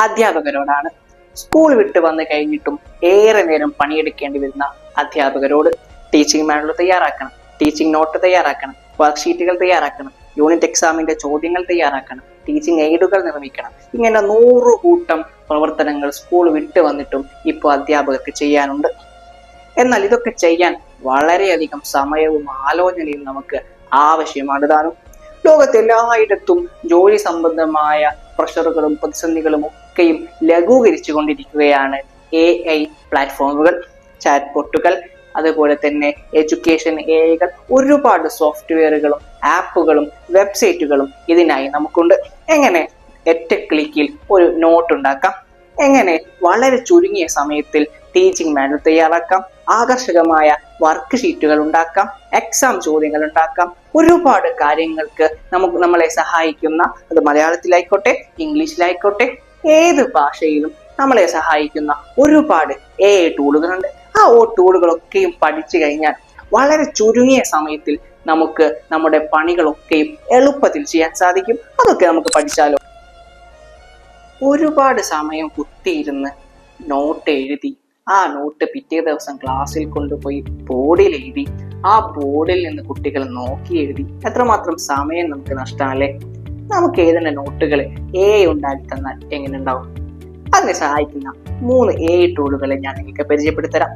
അധ്യാപകരോടാണ്. School വിട്ട് വന്ന് കഴിഞ്ഞിട്ടും ഏറെ നേരം പണിയെടുക്കേണ്ടി വരുന്ന അധ്യാപകരോട് ടീച്ചിങ് മാനുവൽ തയ്യാറാക്കണം ടീച്ചിങ് നോട്ട് തയ്യാറാക്കണം വർക്ക്ഷീറ്റുകൾ തയ്യാറാക്കണം യൂണിറ്റ് എക്സാമിന്റെ ചോദ്യങ്ങൾ തയ്യാറാക്കണം ടീച്ചിങ് എയ്ഡുകൾ നിർമ്മിക്കണം. ഇങ്ങനെ നൂറ് കൂട്ടം പ്രവർത്തനങ്ങൾ സ്കൂൾ വിട്ട് വന്നിട്ടും ഇപ്പോൾ അധ്യാപകർക്ക് ചെയ്യാനുണ്ട്. എന്നാൽ ഇതൊക്കെ ചെയ്യാൻ വളരെയധികം സമയവും ആലോചനയും നമുക്ക് ആവശ്യമാണ് താനും. ലോകത്തെല്ലായിടത്തും ജോലി സംബന്ധമായ പ്രഷറുകളും പ്രതിസന്ധികളും ഒക്കെയും ലഘൂകരിച്ചു കൊണ്ടിരിക്കുകയാണ് എ ഐ പ്ലാറ്റ്ഫോമുകൾ ചാറ്റ് ബോട്ടുകൾ അതുപോലെ തന്നെ എഡ്യൂക്കേഷൻ എകൾ ഒരുപാട് സോഫ്റ്റ്വെയറുകളും ആപ്പുകളും വെബ്സൈറ്റുകളും ഇതിനായി നമുക്കുണ്ട്. എങ്ങനെ? ഒറ്റ ക്ലിക്കിൽ ഒരു നോട്ട് ഉണ്ടാക്കാം. എങ്ങനെ? വളരെ ചുരുങ്ങിയ സമയത്തിൽ ടീച്ചിങ് മാനുവൽ തയ്യാറാക്കാം. ആകർഷകമായ വർക്ക് ഷീറ്റുകൾ ഉണ്ടാക്കാം. എക്സാം ചോദ്യങ്ങൾ ഉണ്ടാക്കാം. ഒരുപാട് കാര്യങ്ങൾക്ക് നമുക്ക് നമ്മളെ സഹായിക്കുന്ന അത് മലയാളത്തിലായിക്കോട്ടെ ഇംഗ്ലീഷിലായിക്കോട്ടെ ഏത് ഭാഷയിലും നമ്മളെ സഹായിക്കുന്ന ഒരുപാട് എ ടൂളുകളുണ്ട് ആ ഓ ടൂളുകളൊക്കെയും പഠിച്ചു കഴിഞ്ഞാൽ വളരെ ചുരുങ്ങിയ സമയത്തിൽ നമുക്ക് നമ്മുടെ പണികളൊക്കെയും എളുപ്പത്തിൽ ചെയ്യാൻ സാധിക്കും. അതൊക്കെ നമുക്ക് പഠിച്ചാലോ. ഒരുപാട് സമയം കുത്തിയിരുന്ന് നോട്ട് എഴുതി ആ നോട്ട് പിറ്റേ ദിവസം ക്ലാസ്സിൽ കൊണ്ടുപോയി ബോർഡിൽ എഴുതി ആ ബോർഡിൽ നിന്ന് കുട്ടികൾ നോക്കി എഴുതി എത്രമാത്രം സമയം നമുക്ക് നഷ്ടമല്ലേ നമുക്ക് എഴുതുന്ന നോട്ടുകൾ എ ഉണ്ടാക്കി തന്നാൽ എങ്ങനെ ഉണ്ടാവും അതിനെ സഹായിക്കുന്ന മൂന്ന് എ ടൂളുകളെ ഞാൻ നിങ്ങൾക്ക് പരിചയപ്പെടുത്തരാം.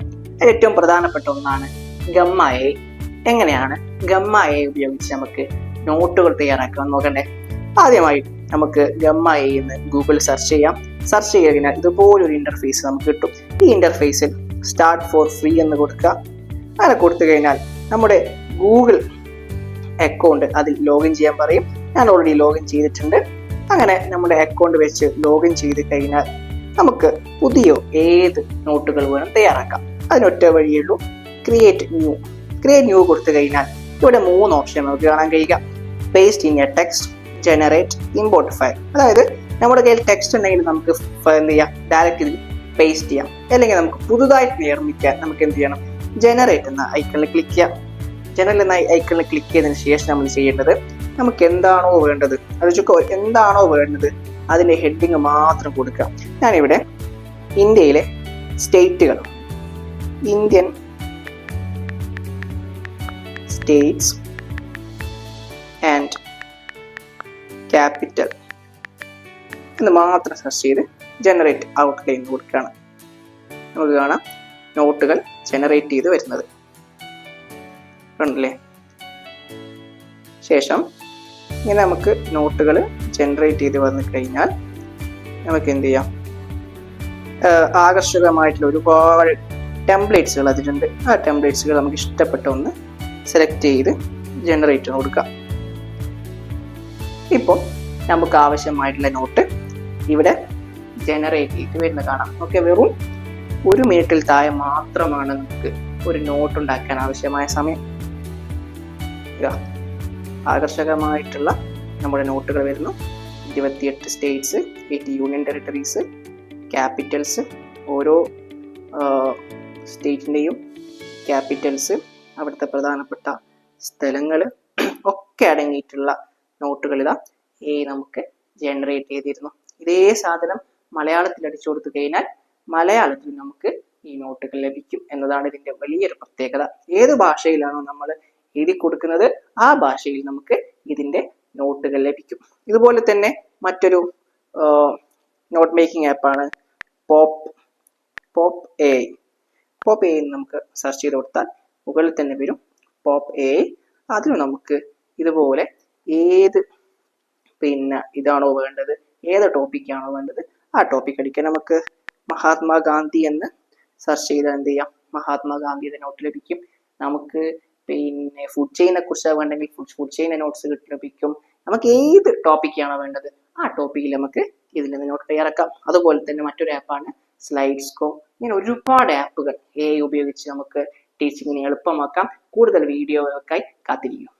ഏറ്റവും പ്രധാനപ്പെട്ട ഒന്നാണ് ഗമ്മ എ എങ്ങനെയാണ് ഗമ്മ എ ഉപയോഗിച്ച് നമുക്ക് നോട്ടുകൾ തയ്യാറാക്കാൻ നോക്കണ്ടേ? ആദ്യമായി നമുക്ക് ഗമ്മ എ എന്ന് ഗൂഗിൾ സെർച്ച് ചെയ്യാം. സെർച്ച് ചെയ്ത് കഴിഞ്ഞാൽ ഇതുപോലൊരു ഇന്റർഫേസ് നമുക്ക് കിട്ടും. ഈ ഇന്റർഫേസിൽ സ്റ്റാർട്ട് ഫോർ ഫ്രീ എന്ന് കൊടുക്കുക. അങ്ങനെ കൊടുത്തു കഴിഞ്ഞാൽ നമ്മുടെ ഗൂഗിൾ അക്കൗണ്ട് അതിൽ ലോഗിൻ ചെയ്യാൻ പറയും. ഞാൻ ഓൾറെഡി ലോഗിൻ ചെയ്തിട്ടുണ്ട്. അങ്ങനെ നമ്മുടെ അക്കൗണ്ട് വെച്ച് ലോഗിൻ ചെയ്ത് കഴിഞ്ഞാൽ നമുക്ക് പുതിയ ഏത് നോട്ടുകൾ വേണം തയ്യാറാക്കാം. അതിനൊറ്റ വഴിയുള്ളൂ ക്രിയേറ്റ് ന്യൂ ക്രിയേറ്റ് ന്യൂ കൊടുത്തു കഴിഞ്ഞാൽ ഇവിടെ മൂന്ന് ഓപ്ഷൻ നമുക്ക് കാണാൻ കഴിയുക. Paste in a text generate import file അതായത് നമ്മുടെ കയ്യിൽ ടെക്സ്റ്റ് ഉണ്ടെങ്കിൽ നമുക്ക് എന്ത് ചെയ്യാം? ഡയറക്റ്റ് ഇതിൽ പേസ്റ്റ് ചെയ്യാം. അല്ലെങ്കിൽ നമുക്ക് പുതുതായിട്ട് നിർമ്മിക്കാൻ നമുക്ക് എന്ത് ചെയ്യണം? ജനറേറ്റ് എന്ന ഐക്കണിൽ ക്ലിക്ക് ചെയ്യാം. ജനറൽ എന്ന ഐക്കണിൽ ക്ലിക്ക് ചെയ്തതിന് ശേഷം നമ്മൾ ചെയ്യേണ്ടത് നമുക്ക് എന്താണോ വേണ്ടത്. അത് ചുക്കോ എന്താണോ വേണ്ടത് അതിന്റെ ഹെഡിങ് മാത്രം കൊടുക്കുക. ഞാനിവിടെ ഇന്ത്യയിലെ സ്റ്റേറ്റുകൾ ഇന്ത്യൻ സ്റ്റേറ്റ്സ് ആൻഡ് ക്യാപിറ്റൽ എന്ന് മാത്രം സെർച്ച് ചെയ്ത് ജനറേറ്റ് ഔട്ട്ലൈൻ കൊടുക്കുകയാണ്. നമുക്ക് കാണാം നോട്ടുകൾ ജനറേറ്റ് ചെയ്ത് വരുന്നത്. കണ്ടില്ലേ ശേഷം ഇങ്ങനെ നമുക്ക് നോട്ടുകൾ ജനറേറ്റ് ചെയ്ത് വന്നു കഴിഞ്ഞാൽ നമുക്ക് എന്ത് ചെയ്യാം? ആകർഷകമായിട്ടുള്ള ഒരുപാട് ടെംപ്ലേറ്റ്സുകൾ അതിലുണ്ട്. ആ ടെംപ്ലേറ്റ്സുകൾ നമുക്ക് ഇഷ്ടപ്പെട്ട ഒന്ന് സെലക്ട് ചെയ്ത് ജനറേറ്റ് കൊടുക്കാം. ഇപ്പോൾ നമുക്ക് ആവശ്യമായിട്ടുള്ള നോട്ട് ഇവിടെ ജനറേറ്റ് ചെയ്ത് വരുന്ന കാണാം. ഓക്കെ വെറും ഒരു മിനിറ്റിൽ താഴെ മാത്രമാണ് നമുക്ക് ഒരു നോട്ട് ഉണ്ടാക്കാൻ ആവശ്യമായ സമയം. ആകർഷകമായിട്ടുള്ള നമ്മുടെ നോട്ടുകൾ വരുന്നു. ഇരുപത്തിയെട്ട് states eight union territories capitals ഓരോ സ്റ്റേറ്റിന്റെയും ക്യാപിറ്റൽസ് അവിടുത്തെ പ്രധാനപ്പെട്ട സ്ഥലങ്ങൾ ഒക്കെ അടങ്ങിയിട്ടുള്ള നോട്ടുകൾ ഇതാ. ഈ നമുക്ക് ജനറേറ്റ് ചെയ്തിരുന്നു. ഇതേ സാധനം മലയാളത്തിൽ അടിച്ചു കൊടുത്തു കഴിഞ്ഞാൽ മലയാളത്തിൽ നമുക്ക് ഈ നോട്ടുകൾ ലഭിക്കും എന്നതാണ് ഇതിന്റെ വലിയൊരു പ്രത്യേകത. ഏത് ഭാഷയിലാണോ നമ്മൾ എഴുതി കൊടുക്കുന്നത് ആ ഭാഷയിൽ നമുക്ക് ഇതിന്റെ നോട്ടുകൾ ലഭിക്കും. ഇതുപോലെ തന്നെ മറ്റൊരു നോട്ട് മേക്കിംഗ് ആപ്പാണ് pop pop a pop a നമുക്ക് സെർച്ച് ചെയ്ത് കൊടുത്താൽ മുകളിൽ തന്നെ വരും പോപ്പ് എ അതിൽ നമുക്ക് ഇതുപോലെ ഏത് പിന്നെ ഇതാണോ വേണ്ടത് ഏത് ടോപ്പിക്കാണോ വേണ്ടത് ആ ടോപ്പിക് അടിക്കാൻ നമുക്ക് മഹാത്മാഗാന്ധി എന്ന് സെർച്ച് ചെയ്താൽ എന്ത് ചെയ്യാം? മഹാത്മാഗാന്ധിയുടെ നോട്ട് ലഭിക്കും. നമുക്ക് പിന്നെ ഫുഡ് ചെയിനെ കുറിച്ച് വേണ്ടെങ്കിൽ ഫുഡ് ഫുഡ് നോട്ട്സ് നോട്ട്സ് ലഭിക്കും നമുക്ക് ഏത് ടോപ്പിക്കാണോ വേണ്ടത് ആ ടോപ്പിക്കിൽ നമുക്ക് ഇതിൽ നിന്ന് നോട്ട് തയ്യാറാക്കാം. അതുപോലെ തന്നെ മറ്റൊരു ആപ്പാണ് സ്ലൈഡ്സ്കോ ഇങ്ങനെ ഒരുപാട് ആപ്പുകൾ എ ഉപയോഗിച്ച് നമുക്ക് ടീച്ചിങ്ങിനെ എളുപ്പമാക്കാം. കൂടുതൽ വീഡിയോകൾക്കായി കാത്തിരിക്കും